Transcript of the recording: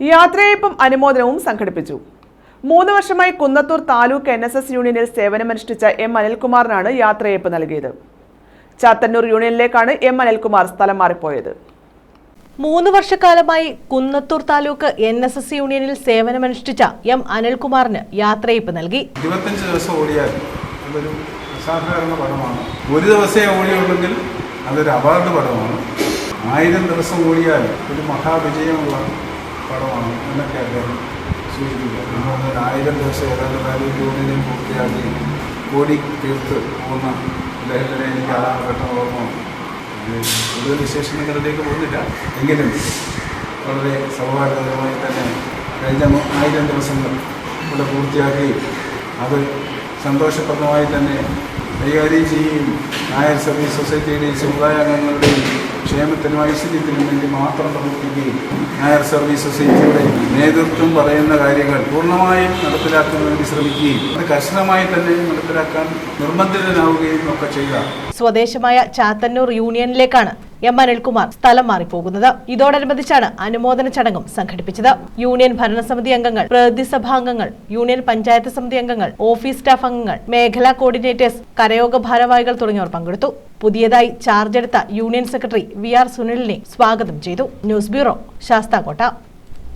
യാത്രയയപ്പും അനുമോദനവും സംഘടിപ്പിച്ചു. മൂന്ന് വർഷമായി Kunnathur taluk N S S യൂണിയനിൽ സേവനമനുഷ്ഠിച്ച എം അനിൽകുമാറിനാണ് യാത്രയയപ്പ് നൽകിയത്. ചാത്തന്നൂർ യൂണിയനിലേക്കാണ് എം അനിൽകുമാർ സ്ഥലം മാറിപ്പോയത്. മൂന്ന് വർഷക്കാലമായി Kunnathur taluk N S S യൂണിയനിൽ സേവനമനുഷ്ഠിച്ച എം അനിൽകുമാറിന് യാത്രയയപ്പ് നൽകി. ഇരുപത്തഞ്ച് ദിവസം ഓടിയാൽ അതൊരു അസാധാരണ പടമാണ്. ഒരു ദിവസമേ ഓടിയുള്ളെങ്കിൽ അതൊരു അവാർഡ് പടമാണ്. ആയിരം ദിവസം ഓടിയാൽ ഒരു മഹാവിജയമുള്ള പടമാണ് എന്നൊക്കെ അദ്ദേഹം സൂചിപ്പിക്കുക നമ്മൾ ആയിരം ദിവസം ഏതാണ്ട് കാലം യൂണിയനിൽ പൂർത്തിയാക്കി കോടി തീർത്ത് പോകുന്ന അദ്ദേഹത്തിനെ എനിക്ക് ആ പെട്ടെന്ന് ഓർമ്മ കൂടുതൽ വിശേഷങ്ങളിലേക്ക് പോകുന്നില്ല. എങ്കിലും വളരെ സൗഹാർദ്ദപരമായി തന്നെ കഴിഞ്ഞ ആയിരം ദിവസങ്ങൾ ഇവിടെ പൂർത്തിയാക്കി അത് സന്തോഷപ്രദമായി തന്നെ കൈകാര്യം ചെയ്യുകയും നായർ സർവീസ് സൊസൈറ്റിയുടെയും സമുദായ അംഗങ്ങളുടെയും ക്ഷേമത്തിനും ഐശ്വര്യത്തിനും വേണ്ടി മാത്രം പ്രവർത്തിക്കുകയും നായർ സർവീസ് സൊസൈറ്റിയുടെ നേതൃത്വം പറയുന്ന കാര്യങ്ങൾ പൂർണമായും നടപ്പിലാക്കുന്നതിന് ശ്രമിക്കുകയും അത് കർശനമായി തന്നെ നടപ്പിലാക്കാൻ നിർബന്ധിതനാവുകയും ഒക്കെ ചെയ്ത സ്വദേശമായ ചാത്തന്നൂർ യൂണിയനിലേക്കാണ് എം അനിൽകുമാർ സ്ഥലം മാറിപ്പോകുന്നത്. ഇതോടനുബന്ധിച്ചാണ് അനുമോദന ചടങ്ങും സംഘടിപ്പിച്ചത്. യൂണിയൻ ഭരണസമിതി അംഗങ്ങൾ പ്രതിസഭാംഗങ്ങൾ യൂണിയൻ പഞ്ചായത്ത് സമിതി അംഗങ്ങൾ ഓഫീസ് സ്റ്റാഫ് അംഗങ്ങൾ മേഖലാ കോർഡിനേറ്റേഴ്സ് കരയോഗ ഭാരവാഹികൾ തുടങ്ങിയവർ പങ്കെടുത്തു. പുതിയതായി ചാർജ് എടുത്ത യൂണിയൻ സെക്രട്ടറി വി ആർ സുനിലിനെ സ്വാഗതം ചെയ്തു. News bureau Sasthamkotta.